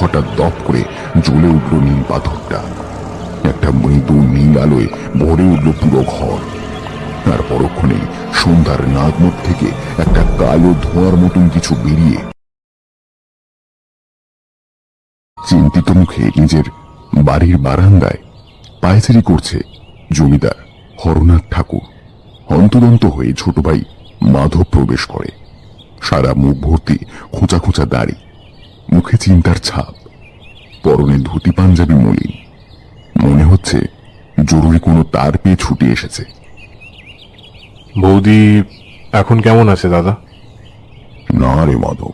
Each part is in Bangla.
হঠাৎ দপ করে জ্বলে উঠল নীল পাথরটা। একটা মৃদু নীল আলোয় ভরে উঠল পুরো ঘর। তার পরক্ষণে সন্ধ্যার নাগমত থেকে একটা কালো ধোঁয়ার মতন কিছু বেরিয়ে চিন্তিত মুখে নিজের বাড়ির বারান্দায় পায়চারি করছে জমিদার হরনাথ ঠাকুর। অন্তদন্ত হয়ে ছোট ভাই মাধব প্রবেশ করে। সারা মুখ ভর্তি খোঁচা খোঁচা দাড়ি মুখে চিন্তার ছাপ পরনে ধুতি পাঞ্জাবি মলিন। মনে হচ্ছে জরুরি কোনো তার পেয়ে ছুটে এসেছে। বৌদি এখন কেমন আছে দাদা? না রে মাধব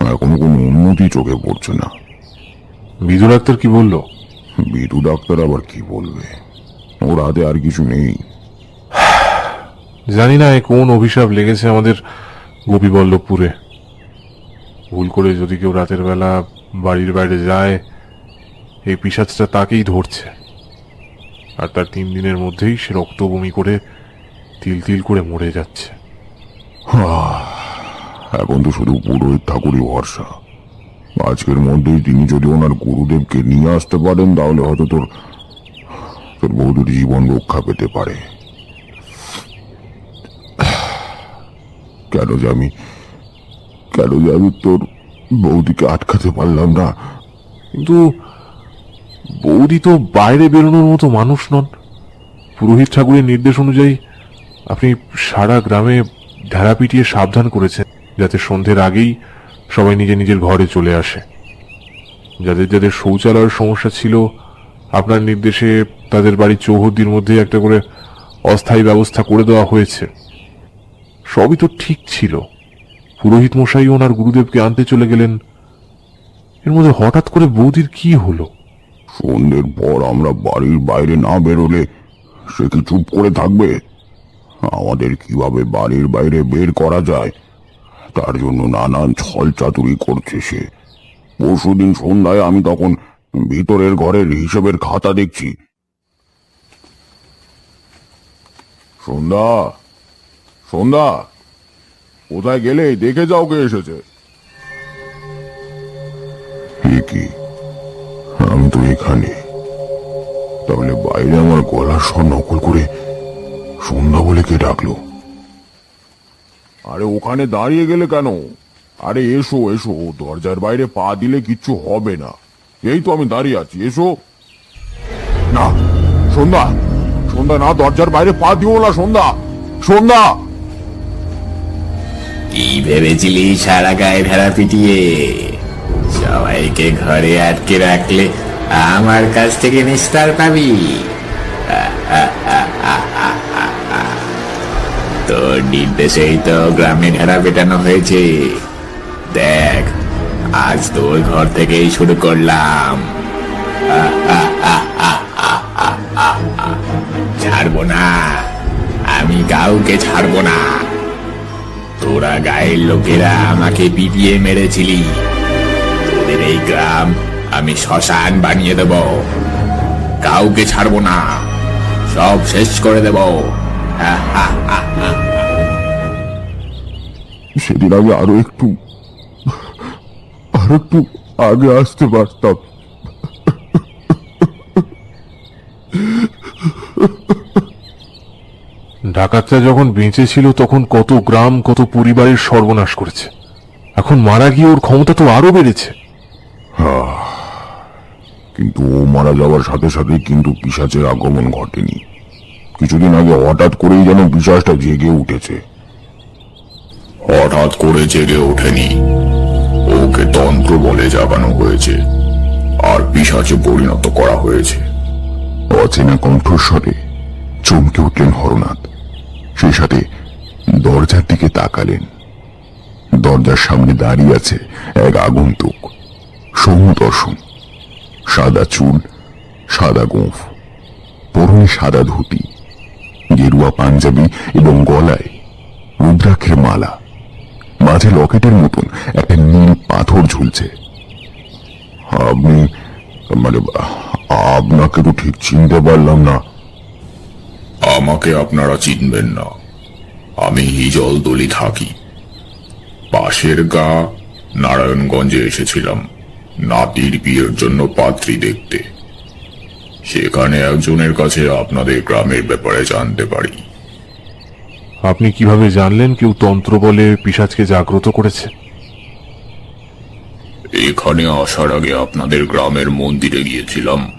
এখনও কোনো উন্নতি চোখে পড়ছে না। বিদু ডাক্তার কি বলল? বিটু ডাক্তার আবার কি বলবে? ওর হাতে আর কিছু নেই। জানি না কোন অভিশাপ লেগেছে আমাদের গোপীবল্লভপুরে। ভুল করে যদি কেউ রাতের বেলা বাড়ির বাইরে যায়, এই পিসাচটা তাকেই ধরছে। আর তার তিন দিনের মধ্যেই সে রক্ত বমি করে তিল তিল করে মরে যাচ্ছে। এখন তো শুধু পুরোহিত ঠাকুরই ভরসা। আজকের মধ্যেই তিনি যদি ওনার গুরুদেবকে নিয়ে আসতে পারেন, তাহলে হয়তো তোর তোর বৌদির জীবন রক্ষা পেতে পারে। কেন যে আমি কেন যে আমি তোর বৌদিকে আটকাতে পারলাম না। কিন্তু বৌদি তো বাইরে বেরোনোর মতো মানুষ নন। পুরোহিত ঠাকুরের নির্দেশ অনুযায়ী আপনি সারা গ্রামে ঢেড়া পিটিয়ে সাবধান করেছেন, যাতে সন্ধ্যের আগেই সবাই নিজে নিজের ঘরে চলে আসে। যাদের যাদের শৌচালয়ের সমস্যা ছিল, আপনার নির্দেশে তাদের বাড়ির চৌহদ্দির মধ্যে একটা করে অস্থায়ী ব্যবস্থা করে দেওয়া হয়েছে। সবই তো ঠিক ছিল। পুরোহিত মশাই ওনার গুরুদেবকে আনতে চলে গেলেন। এর মধ্যে হঠাৎ করে বৌদির কি হলো? সন্ধ্যের পর আমরা বাড়ির বাইরে না বেরোলে সে কি চুপ করে থাকবে? আমাদের কীভাবে বাড়ির বাইরে বের করা যায়? তার জন্য নানান ছল চাতুরি করছে সে। পরশুদিন সন্ধ্যায় আমি তখন ভিতরের ঘরের হিসেবের খাতা দেখছি। সন্ধ্যা! সন্ধ্যা! কোথায় গেলে দেখে যাও কে এসেছে। কি? আমি তো এখানে। তাহলে বাইরে আমার গলার স্বর নকল করে সন্ধ্যা বলে কে ডাকলো? আরে ওখানে দাঁড়িয়ে গেলে কেন? আরে এসো এসো। দরজার বাইরে পা দিলে কিচ্ছু হবে না। এই তো আমি দাঁড়িয়ে আছি এসো। না সন্ধ্যা। সন্ধ্যা না দরজার বাইরে পা দিও না সন্ধ্যা। সন্ধ্যা! কি ভেবেছিলি সারা গায়ে ভেড়া পিটিয়ে? সবাইকে ঘরে আটকে রাখলে আমার কাছ থেকে নিস্তার পাবি। তোর নির্দেশেই তো গ্রামে ভেড়া পেটানো হয়েছে। দেখ, আজ তোর ঘর থেকেই শুরু করলাম। ছাড়বো না। আমি কাউকে ছাড়বো না। তোরা গায়ের লোকেরা আমাকে পিটিয়ে মেরেছিলি। তোদের এই গ্রাম আমি শ্মশান বানিয়ে দেব। কাউকে ছাড়বো না। সব শেষ করে দেব। সেদিন আমি আরও একটু আরও একটু আগে আসতে পারতাম। ডাকাতরা যখন বেঁচে ছিল তখন কত গ্রাম কত পরিবারের সর্বনাশ করেছে। এখন মারা গিয়ে ওর ক্ষমতা তো আরও বেড়েছে। কিন্তু ও মারা যাওয়ার সাথে সাথে কিন্তু পিসাচের আগমন ঘটেনি। কিছুদিন আগে হঠাৎ করেই যেন পিসাচটা জেগে উঠেছে। হঠাৎ করে জেগে ওঠেনি। ওকে তন্ত্র বলে জাগানো হয়েছে। আর পিসাচে পরিণত করা হয়েছে। অচেনা কণ্ঠস্বরে চমকে উঠলেন হরনাথ। সেই সাথে দরজার দিকে তাকালেন। দরজার সামনে দাঁড়িয়ে আছে এক আগন্তুক সৌম্য দর্শন, সাদা চুল, সাদা গোঁফ, পরনে সাদা ধুতি, গেরুয়া পাঞ্জাবি এবং গলায় রুদ্রাক্ষের মালা, মাঝে লকেটের মতন একটা নীল পাথর ঝুলছে। আপনি মানে আপনাকে তো ঠিক চিনতে পারলাম না। আমাকে আপনারা চিনবেন না। আমি হিজল দলি থাকি। পাশের গা নারায়ণগঞ্জে এসেছিলাম নাতির বিয়ের জন্য পাত্রী দেখতে। সেখানে একজনের কাছে আপনাদের গ্রামের ব্যাপারে জানতে পারি। আপনি কীভাবে জানলেন কেউ তন্ত্র বলে পিসাজকে জাগ্রত করেছে? এখানে আসার আগে আপনাদের গ্রামের মন্দিরে গিয়েছিলাম।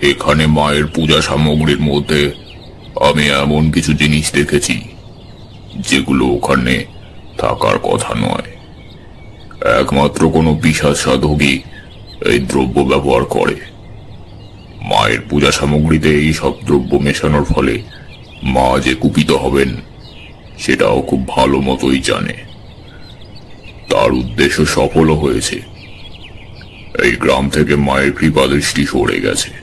সেখানে মায়ের পূজা সামগ্রীর মধ্যে আমি এমন কিছু জিনিস দেখেছি, যেগুলো ওখানে থাকার কথা নয়। একমাত্র কোনো বিশাল সাধকই এই দ্রব্য ব্যবহার করে। মায়ের পূজা সামগ্রীতে এই সব দ্রব্য মেশানোর ফলে মা যে কুপিত হবেন, সেটাও খুব ভালো মতোই জানে। তার উদ্দেশ্য সফলও হয়েছে। এই গ্রাম থেকে মায়ের কৃপা দৃষ্টি সরে গেছে।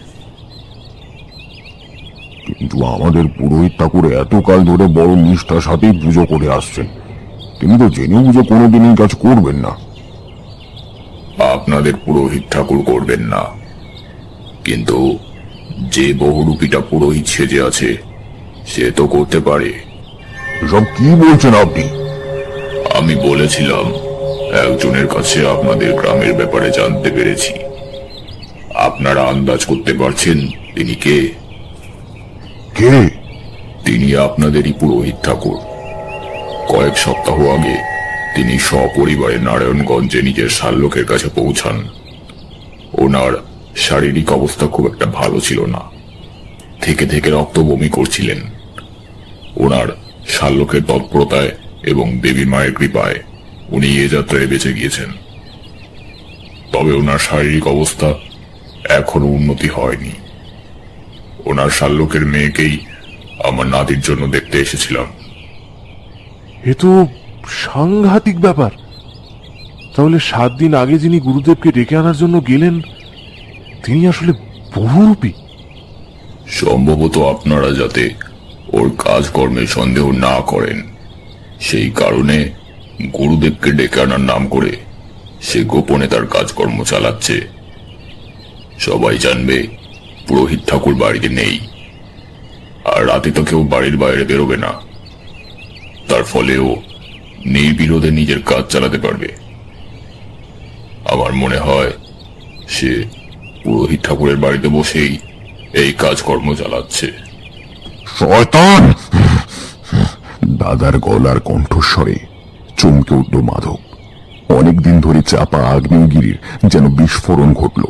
কিন্তু আমাদের পুরোহিত ঠাকুর এতকাল ধরে বড় নিষ্ঠার সাথেই পুজো করে আসছেন। তিনি তো জেনে বুঝে কোনোদিন এই কাজ করবেন না। আপনাদের পুরোহিত ঠাকুর করবেন না। কিন্তু যে বহুরূপীটা পুরোহিত সেজে আছে সে তো করতে পারে। সব কি বলছেন আপনি? আমি বলেছিলাম একজনের কাছে আপনাদের গ্রামের ব্যাপারে জানতে পেরেছি। আপনারা আন্দাজ করতে পারছেন তিনি কে? কে? তিনি আপনাদেরই পুরোহিত ঠাকুর। কয়েক সপ্তাহ আগে তিনি সপরিবারে নারায়ণগঞ্জে নিজের শাল্যকের কাছে পৌঁছান। ওনার শারীরিক অবস্থা খুব একটা ভালো ছিল না। থেকে থেকে রক্ত বমি করছিলেন। ওনার শাল্যকের তৎপরতায় এবং দেবী মায়ের কৃপায় উনি এ যাত্রায় বেঁচে গিয়েছেন। তবে ওনার শারীরিক অবস্থা এখনও উন্নতি হয়নি। ওনার শাল্যকের মেয়েকেই আমার নাতির জন্য দেখতে এসেছিলাম। এ তো সাংঘাতিক ব্যাপার। তাহলে সাত দিন আগে যিনি গুরুদেবকে ডেকে আনার জন্য গেলেন তিনি আসলে বহুরূপী। সম্ভবত আপনারা যাতে ওর কাজকর্মে সন্দেহ না করেন। সেই কারণে গুরুদেবকে ডেকে আনার নাম করে সে গোপনে তার কাজকর্ম চালাচ্ছে। সবাই জানবে পুরোহিত ঠাকুর বাড়িতে নেই। আর রাতে তো কেউ বাড়ির বাইরে বেরোবে না। তার ফলেও নির্বিরোধে নিজের কাজ চালাতে পারবে। আমার মনে হয় সে পুরোহিত ঠাকুরের বাড়িতে বসেই এই কাজকর্ম চালাচ্ছে। শয়তান! দাদার গলার কণ্ঠস্বরে চমকে উঠল মাধব। অনেকদিন ধরে চাপা আগ্নেয়গিরির যেন বিস্ফোরণ ঘটল।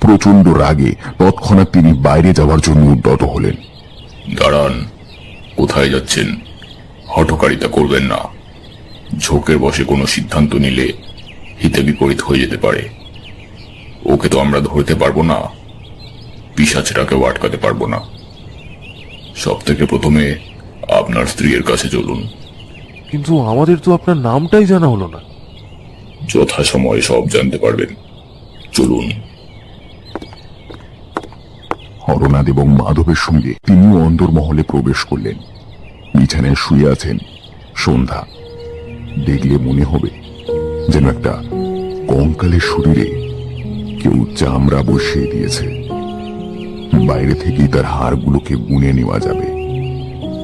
প্রচণ্ড রাগে তৎক্ষণাৎ তিনি বাইরে যাওয়ার জন্য উদ্যত হলেন। দাঁড়ান কোথায় যাচ্ছেন? হঠকারিতা করবেন না। ঝোঁকের বসে কোনো সিদ্ধান্ত নিলে হিতে বিপরীত হয়ে যেতে পারে। ওকে তো আমরা ধরতে পারব না। পিসাচটাকেও আটকাতে পারব না। সব থেকে প্রথমে আপনার স্ত্রীর কাছে চলুন। কিন্তু আমাদের তো আপনার নামটাই জানা হলো না। যথাসময়ে সব জানতে পারবেন। চলুন। হরনাথ এবং মাধবের সঙ্গে তিনিও অন্দরমহলে প্রবেশ করলেন। বিছানায় শুয়ে আছেন সন্ধ্যা। দেখলে মনে হবে যেন একটা কঙ্কালের শরীরে কেউ চামড়া বসিয়ে দিয়েছে। বাইরে থেকেই তার হাড়গুলোকে গুনে নেওয়া যাবে।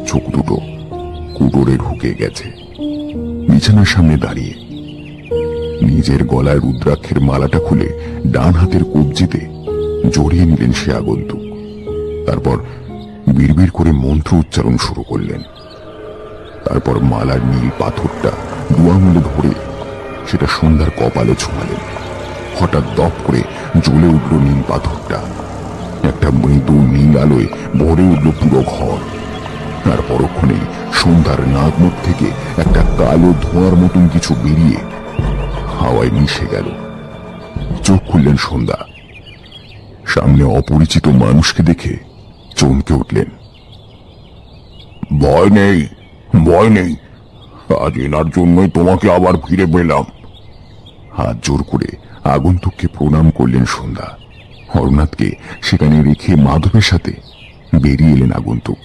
চোখ দুটো কুটোরে ঢুকে গেছে। বিছানার সামনে দাঁড়িয়ে নিজের গলায় রুদ্রাক্ষের মালাটা খুলে ডান হাতের কবজিতে জড়িয়ে নিলেন সে আগন্তুক। তারপর বিড়বিড় করে মন্ত্র উচ্চারণ শুরু করলেন। তারপর মালার নীল পাথরটা দু আঙুলে ধরে সেটা সন্ধ্যার কপালে ছোঁয়ালেন। হঠাৎ দপ করে জ্বলে উঠল নীল পাথরটা। একটা মৃদু নীল আলোয় ভরে উঠল পুরো ঘর। তার পরক্ষণে সন্ধ্যার নাক মুখ থেকে একটা কালো ধোঁয়ার মতন কিছু বেরিয়ে হাওয়ায় মিশে গেল। চোখ খুললেন সন্ধ্যা। সামনে অপরিচিত মানুষকে দেখে চমকে উঠলেন। ভয় নেই ভয় নেই। আজ এনার জন্যই তোমাকে আবার ফিরে পেলাম। হাত জোর করে আগন্তুককে প্রণাম করলেন সন্ধ্যা। হরনাথকে সেখানে রেখে মাধবের সাথে বেরিয়ে এলেন আগন্তুক।